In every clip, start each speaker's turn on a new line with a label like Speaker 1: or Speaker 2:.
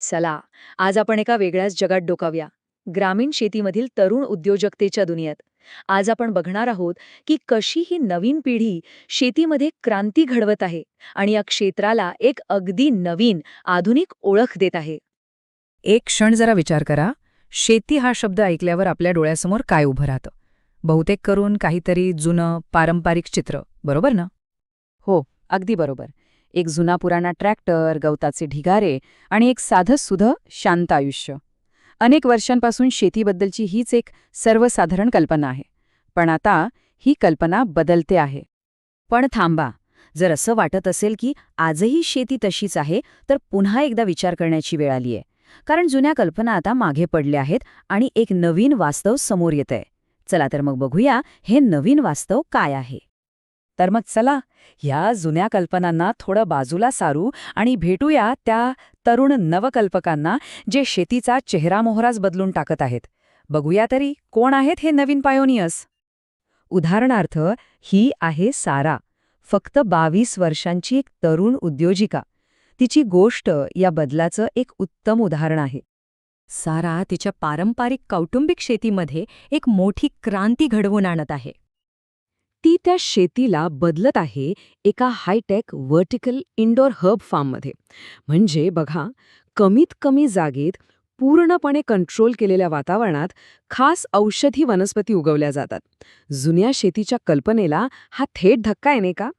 Speaker 1: चला आज आपण एका वेगळ्याच जगात डोकावूया. ग्रामीण शेतीमधील तरुण उद्योजकतेच्या दुनियेत. आज आपण बघणार आहोत की कशी ही नवीन पिढी शेतीमध्ये क्रांती घडवत आहे आणि या क्षेत्राला एक अगदी नवीन आधुनिक ओळख देत आहे.
Speaker 2: एक क्षण जरा विचार करा. शेती हा शब्द ऐकल्यावर आपल्या डोळ्यासमोर काय उभं राहतं? बहुतेक करून काहीतरी जुनं पारंपरिक चित्र बरोबर ना? हो अगदी बरोबर. एक जुना पुराणा ट्रॅक्टर गवताचे ढिगारे आणि एक साधं सुधं शांत आयुष्य. अनेक वर्षांपासून शेतीबद्दलची हीच एक सर्वसाधारण कल्पना आहे. पण आता ही कल्पना बदलते आहे. पण थांबा जर असं वाटत असेल की आजही शेती तशीच आहे तर पुन्हा एकदा विचार करण्याची वेळ आली आहे. कारण जुन्या कल्पना आता मागे पडल्या आहेत आणि एक नवीन वास्तव समोर येतंय. चला तर मग बघूया हे नवीन वास्तव काय आहे. तर मग चला ह्या जुन्या कल्पनांना थोडं बाजूला सारू आणि भेटूया त्या तरुण नवकल्पकांना जे शेतीचा चेहरामोहराच बदलून टाकत आहेत. बघूया तरी कोण आहेत हे नवीन पायोनियस उदाहरणार्थ ही आहे सारा फक्त बावीस वर्षांची एक तरुण उद्योजिका. तिची गोष्ट या बदलाचं एक उत्तम उदाहरण आहे. सारा तिच्या पारंपरिक कौटुंबिक शेतीमध्ये एक मोठी क्रांती घडवून आणत आहे. ती त्या शेतीला बदलत आहे एका हायटेक व्हर्टिकल इंडोर हब फार्ममध्ये. म्हणजे बघा कमीत कमी जागेत पूर्णपणे कंट्रोल केलेल्या वातावरणात खास औषधी वनस्पती उगवल्या जातात. जुन्या शेतीच्या कल्पनेला हा थेट धक्का आहे नाही का?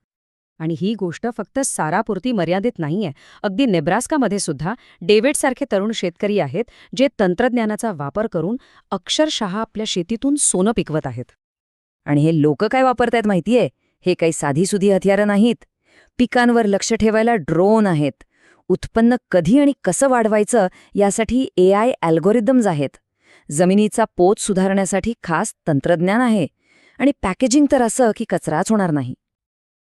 Speaker 2: आणि ही गोष्ट फक्त सारापुरती मर्यादित नाहीये अगदी नेब्रास्कामध्ये सुद्धा डेव्हिडसारखे तरुण शेतकरी आहेत जे तंत्रज्ञानाचा वापर करून अक्षरशः आपल्या शेतीतून सोनं पिकवत आहेत. आणि हे लोक काय वापरतायत माहितीये? हे काही साधीसुधी हथियारं नाहीत. पिकांवर लक्ष ठेवायला ड्रोन आहेत. उत्पन्न कधी आणि कसं वाढवायचं यासाठी ए आय अल्गोरिदम्स आहेत. जमिनीचा पोत सुधारण्यासाठी खास तंत्रज्ञान आहे. आणि पॅकेजिंग तर असं की कचराच होणार नाही.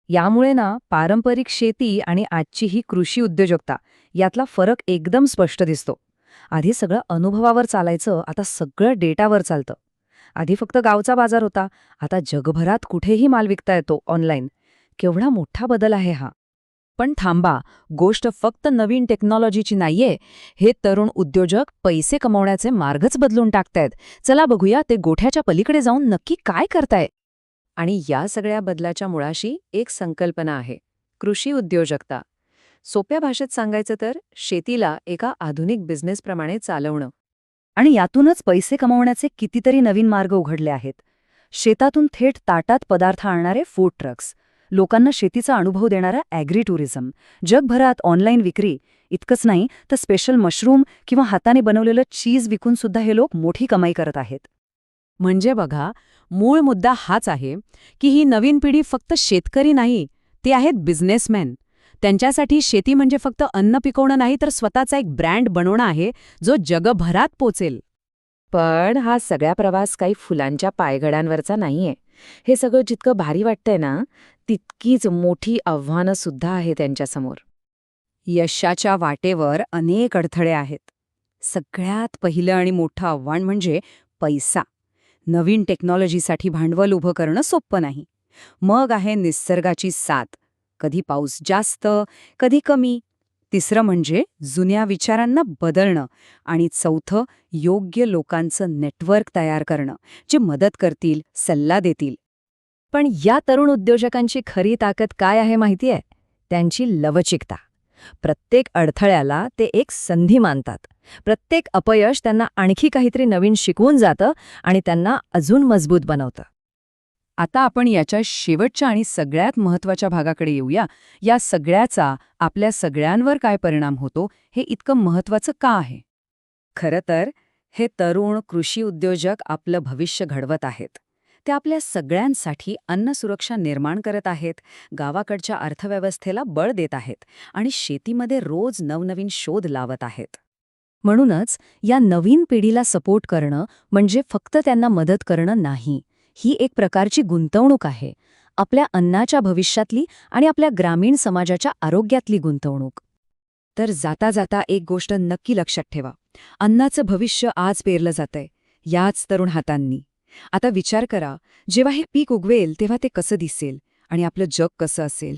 Speaker 2: यामुळे ना पारंपरिक शेती आणि आजची ही कृषी उद्योजकता यातला फरक एकदम स्पष्ट दिसतो. आधी सगळं अनुभवावर चालायचं आता सगळं डेटावर चालतं. आधी फक्त गावचा बाजार होता. आता जगभरात कुठेही माल विकता येतो ऑनलाईन. केवढा मोठा बदल आहे हा. पण थांबा गोष्ट फक्त नवीन टेक्नॉलॉजीची नाहीये. हे तरुण उद्योजक पैसे कमवण्याचे मार्गच बदलून टाकतायत. चला बघूया ते गोठ्याच्या पलीकडे जाऊन नक्की काय करताय. आणि या सगळ्या बदलाच्या मुळाशी एक संकल्पना आहे. कृषी उद्योजकता. सोप्या भाषेत सांगायचं तर शेतीला एका आधुनिक बिझनेसप्रमाणे चालवणं. आणि यातूनच पैसे कमवण्याचे कितीतरी नवीन मार्ग उघडले आहेत. शेतातून थेट ताटात पदार्थ आणणारे फूड ट्रक्स लोकांना शेतीचा अनुभव देणारा ॲग्री टुरिझम जगभरात ऑनलाईन विक्री इतकंच नाही तर स्पेशल मशरूम किंवा हाताने बनवलेलं चीज विकून सुद्धा हे लोक मोठी कमाई करत आहेत. म्हणजे बघा मूळ मुद्दा हाच आहे की ही नवीन पिढी फक्त शेतकरी नाही ते आहेत बिझनेसमॅन त्यांच्यासाठी शेती म्हणजे फक्त अन्न पिकवणं नाही तर स्वतःचा एक ब्रँड बनवणं आहे जो जगभरात पोचेल. पण हा सगळा प्रवास काही फुलांच्या पायघड्यांवरचा नाहीये. हे सगळं जितकं भारी वाटतंय ना तितकीच मोठी आव्हानं सुद्धा आहे त्यांच्यासमोर. यशाच्या वाटेवर अनेक अडथळे आहेत. सगळ्यात पहिलं आणि मोठं आव्हान म्हणजे पैसा. नवीन टेक्नॉलॉजीसाठी भांडवल उभं करणं सोपं नाही. मग आहे निसर्गाची साथ. कधी पाऊस जास्त कधी कमी. तिसरं म्हणजे जुन्या विचारांना बदलणं आणि चौथं योग्य लोकांचं नेटवर्क तयार करणं जे मदत करतील सल्ला देतील. पण या तरुण उद्योजकांची खरी ताकद काय आहे माहितीये त्यांची लवचिकता. प्रत्येक अडथळ्याला ते एक संधी मानतात. प्रत्येक अपयश त्यांना आणखी काहीतरी नवीन शिकवून जातं आणि त्यांना अजून मजबूत बनवतं. आता आपण याच्या शेवटच्या आणि सगळ्यात महत्त्वाच्या भागाकडे येऊया. या सगळ्याचा आपल्या सगळ्यांवर काय परिणाम होतो हे इतकं महत्वाचं का आहे? खरं तर हे तरुण कृषी उद्योजक आपलं भविष्य घडवत आहेत. ते आपल्या सगळ्यांसाठी अन्न सुरक्षा निर्माण करत आहेत गावाकडच्या अर्थव्यवस्थेला बळ देत आहेत आणि शेतीमध्ये रोज नवनवीन शोध लावत आहेत. म्हणूनच या नवीन पिढीला सपोर्ट करणं म्हणजे फक्त त्यांना मदत करणं नाही. ही एक प्रकारची गुंतवणूक आहे. आपल्या अन्नाच्या भविष्यातली आणि आपल्या ग्रामीण समाजाच्या आरोग्यातली गुंतवणूक. तर जाता जाता एक गोष्ट नक्की लक्षात ठेवा. अन्नाचं भविष्य आज पेरलं जातंय. याच तरुण हातांनी. आता विचार करा जेव्हा हे पीक उगवेल तेव्हा ते कसं दिसेल? आणि आपलं जग कसं असेल?